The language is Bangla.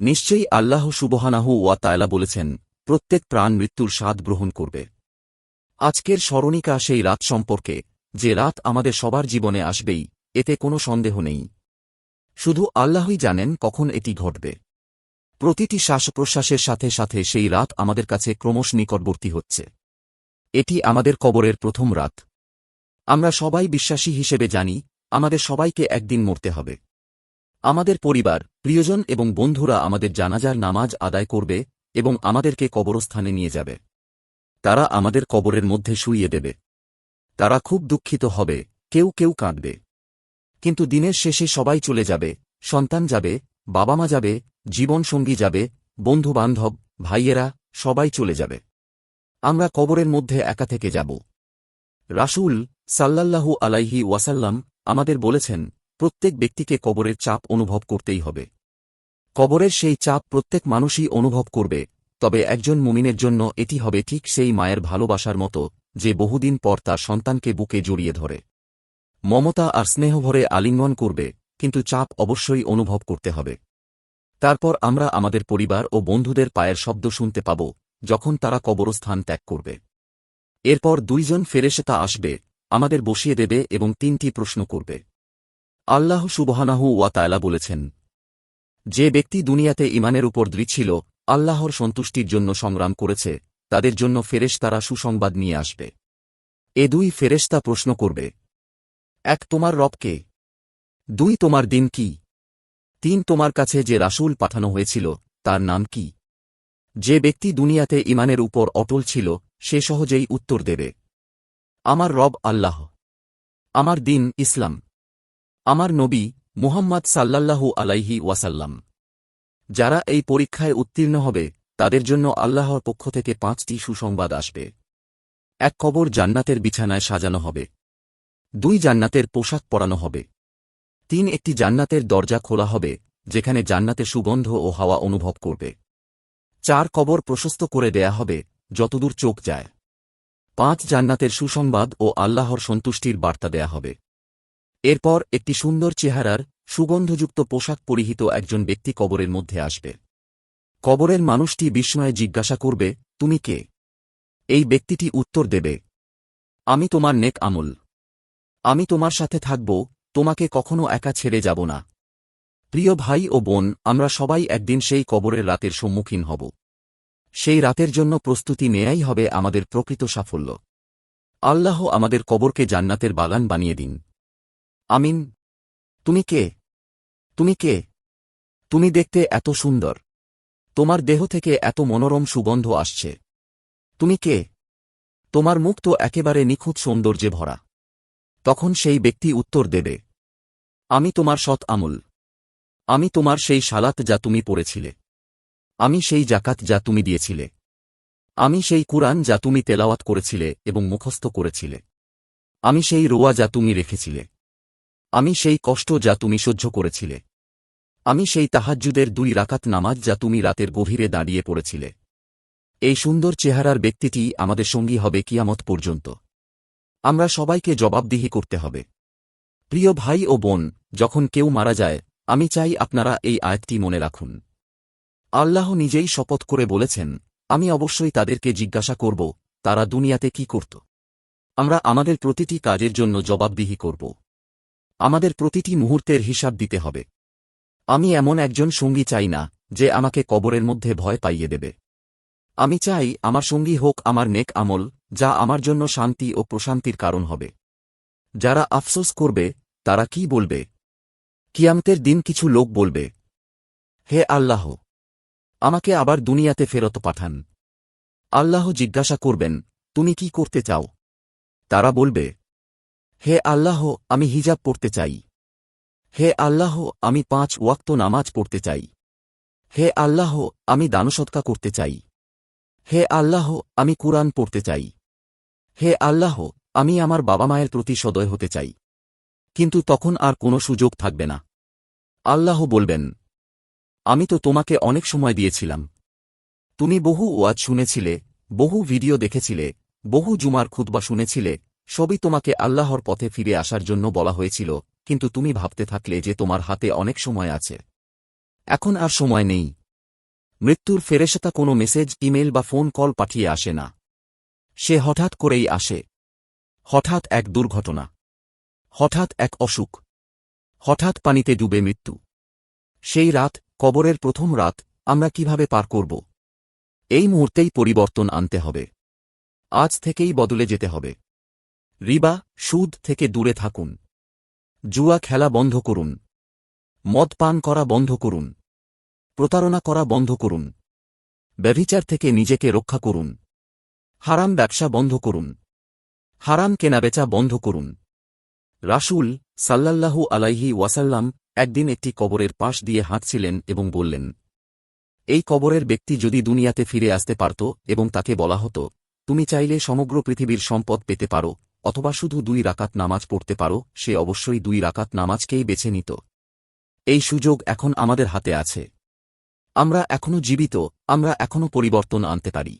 নিশ্চয়ই আল্লাহ সুবহানাহু ওয়া তায়লা বলেছেন, প্রত্যেক প্রাণ মৃত্যুর স্বাদ গ্রহণ করবে। আজকের স্মরণিকা সেই রাত সম্পর্কে, যে রাত আমাদের সবার জীবনে আসবেই, এতে কোনো সন্দেহ নেই। শুধু আল্লাহই জানেন কখন এটি ঘটবে। প্রতিটি শ্বাস প্রশ্বাসের সাথে সাথে সেই রাত আমাদের কাছে ক্রমশ নিকটবর্তী হচ্ছে। এটি আমাদের কবরের প্রথম রাত। আমরা সবাই বিশ্বাসী হিসেবে জানি, আমাদের সবাইকে একদিন মরতে হবে। আমাদের পরিবার, প্রিয়জন এবং বন্ধুরা আমাদের জানাজার নামাজ আদায় করবে এবং আমাদেরকে কবরস্থানে নিয়ে যাবে। তারা আমাদের কবরের মধ্যে শুইয়ে দেবে। তারা খুব দুঃখিত হবে, কেউ কেউ কাঁদবে। কিন্তু দিনের শেষে সবাই চলে যাবে, সন্তান যাবে বাবা মা যাবে, জীবনসঙ্গী যাবে বন্ধু বান্ধব ভাইয়েরা, সবাই চলে যাবে। আমরা কবরের মধ্যে একা থেকে যাব। রাসূল সাল্লাল্লাহু আলাইহি ওয়াসাল্লাম আমাদের বলেছেন প্রত্যেক ব্যক্তিকে কবরের চাপ অনুভব করতেই হবে। কবরের সেই চাপ প্রত্যেক মানুষই অনুভব করবে, তবে একজন মুমিনের জন্য এটি হবে ঠিক সেই মায়ের ভালোবাসার মতো, যে বহুদিন পর তার সন্তানকে বুকে জড়িয়ে ধরে। মমতা আর স্নেহভরে আলিঙ্গন করবে, কিন্তু চাপ অবশ্যই অনুভব করতে হবে। তারপর আমরা আমাদের পরিবার ও বন্ধুদের পায়ের শব্দ শুনতে পাব, যখন তারা কবরস্থান ত্যাগ করবে। এরপর দুইজন ফেরেসে তা আসবে, আমাদের বসিয়ে দেবে এবং তিনটি প্রশ্ন করবে। আল্লাহ সুবহানাহু ওয়া তায়লা বলেছেন, যে ব্যক্তি দুনিয়াতে ইমানের উপর ছিল আল্লাহর সন্তুষ্টির জন্য সংগ্রাম করেছে, তাদের জন্য ফেরেশতারা সুসংবাদ নিয়ে আসবে। এ দুই ফেরেশতা প্রশ্ন করবে, এক তোমার রবকে দুই তোমার দিন কি? তিন তোমার কাছে যে রাসূল পাঠানো হয়েছিল, তার নাম কি? যে ব্যক্তি দুনিয়াতে ইমানের উপর অটল ছিল, সে সহজেই উত্তর দেবে, আমার রব আল্লাহ, আমার দিন ইসলাম। আমার নবী মুহাম্মদ সাল্লাল্লাহু আলাইহি ওয়াসাল্লাম। যারা এই পরীক্ষায় উত্তীর্ণ হবে, তাদের জন্য আল্লাহর পক্ষ থেকে পাঁচটি সুসংবাদ আসবে। এক কবর জান্নাতের বিছানায় সাজানো হবে। দুই জান্নাতের পোশাক পরানো হবে। তিন একটি জান্নাতের দরজা খোলা হবে, যেখানে জান্নাতে সুগন্ধ ও হাওয়া অনুভব করবে। চার কবর প্রশস্ত করে দেয়া হবে, যতদূর চোখ যায়। পাঁচ জান্নাতের সুসংবাদ ও আল্লাহর সন্তুষ্টির বার্তা দেয়া হবে। এরপর একটি সুন্দর চেহারার, সুগন্ধযুক্ত পোশাক পরিহিত একজন ব্যক্তি কবরের মধ্যে আসবে। কবরের মানুষটি বিস্ময়ে জিজ্ঞাসা করবে, তুমি কে? এই ব্যক্তিটি উত্তর দেবে, আমি তোমার নেক আমল। আমি তোমার সাথে থাকব, তোমাকে কখনো একা ছেড়ে যাব না। প্রিয় ভাই ও বোন, আমরা সবাই একদিন সেই কবরের রাতের সম্মুখীন হব। সেই রাতের জন্য প্রস্তুতি নেয়াই হবে আমাদের প্রকৃত সাফল্য। আল্লাহ আমাদের কবরকে জান্নাতের বাগান বানিয়ে দিন। আমিন, তুমি কে? তুমি কে? তুমি দেখতে এত সুন্দর। তোমার দেহ থেকে এত মনোরম সুগন্ধ আসছে। তুমি কে? তোমার মুখ তো একেবারে নিখুঁত সৌন্দর্যে ভরা। তখন সেই ব্যক্তি উত্তর দেবে, আমি তোমার সৎ আমল। আমি তোমার সেই সালাত যা তুমি পড়েছিলে। আমি সেই জাকাত যা তুমি দিয়েছিলে। আমি সেই কুরআন যা তুমি তেলাওয়াত করেছিলে এবং মুখস্থ করেছিলে। আমি সেই রোয়া যা তুমি রেখেছিলে। আমি সেই কষ্ট যা তুমি সহ্য করেছিলে। আমি সেই তাহাজ্জুদের দুই রাকাত নামাজ যা তুমি রাতের গভীরে দাঁড়িয়ে পড়েছিলে। এই সুন্দর চেহারার ব্যক্তিটি আমাদের সঙ্গী হবে কিয়ামত পর্যন্ত। আমরা সবাইকে জবাবদিহি করতে হবে। প্রিয় ভাই ও বোন, যখন কেউ মারা যায়, আমি চাই আপনারা এই আয়াতটি মনে রাখুন। আল্লাহ নিজেই শপথ করে বলেছেন, আমি অবশ্যই তাদেরকে জিজ্ঞাসা করব, তারা দুনিয়াতে কি করত? আমরা আমাদের প্রতিটি কাজের জন্য জবাবদিহি করব। আমাদের প্রতিটি মুহূর্তের হিসাব দিতে হবে। আমি এমন একজন সঙ্গী চাই না, যে আমাকে কবরের মধ্যে ভয় পাইয়ে দেবে। আমি চাই আমার সঙ্গী হোক আমার নেক আমল, যা আমার জন্য শান্তি ও প্রশান্তির কারণ হবে। যারা আফসোস করবে, তারা কি বলবে? কিয়ামতের দিন কিছু লোক বলবে, হে আল্লাহ, আমাকে আবার দুনিয়াতে ফেরত পাঠান। আল্লাহ জিজ্ঞাসা করবেন, তুমি কি করতে চাও? তারা বলবে হে আল্লাহ, আমি হিজাব পড়তে চাই। হে আল্লাহ, আমি পাঁচ ওয়াক্ত নামাজ পড়তে চাই। হে আল্লাহ, আমি দানসৎকা করতে চাই। হে আল্লাহ, আমি কুরআন পড়তে চাই। হে আল্লাহ, আমি আমার বাবা মায়ের প্রতি সদয় হতে চাই। কিন্তু তখন আর কোনো সুযোগ থাকবে না। আল্লাহ বলবেন, আমি তো তোমাকে অনেক সময় দিয়েছিলাম। তুমি বহু ওয়াজ শুনেছিলে, বহু ভিডিও দেখেছিলে, বহু জুমার খুতবা শুনেছিলে সবই তোমাকে আল্লাহর পথে ফিরে আসার জন্য বলা হয়েছিল, কিন্তু তুমি ভাবতে থাকলে যে তোমার হাতে অনেক সময় আছে। এখন আর সময় নেই। মৃত্যুর ফেরেশতা কোনো মেসেজ, ইমেল বা ফোন কল পাঠিয়ে আসে না। সে হঠাৎ করেই আসে। হঠাৎ এক দুর্ঘটনা। হঠাৎ এক অসুখ। হঠাৎ পানিতে ডুবে মৃত্যু। সেই রাত, কবরের প্রথম রাত, আমরা কীভাবে পার করব? এই মুহূর্তেই পরিবর্তন আনতে হবে। আজ থেকেই বদলে যেতে হবে। রিবা, সুদ থেকে দূরে থাকুন। জুয়া খেলা বন্ধ করুন। মদ পান করা বন্ধ করুন। প্রতারণা করা বন্ধ করুন। ব্যভিচার থেকে নিজেকে রক্ষা করুন। হারাম ব্যবসা বন্ধ করুন। হারাম কেনাবেচা বন্ধ করুন। রাসূল সাল্লাল্লাহু আলাইহি ওয়াসাল্লাম একদিন একটি কবরের পাশ দিয়ে হাঁটছিলেন এবং বললেন, এই কবরের ব্যক্তি যদি দুনিয়াতে ফিরে আসতে পারত এবং তাকে বলা হতো, তুমি চাইলে সমগ্র পৃথিবীর সম্পদ পেতে পারো অথবা শুধু দুই রাকাত নামাজ পড়তে পারো, সে অবশ্যই দুই রাকাত নামাজকেই বেছে নিত। এই সুযোগ এখন আমাদের হাতে আছে। আমরা এখনও জীবিত, আমরা এখনও পরিবর্তন আনতে পারি।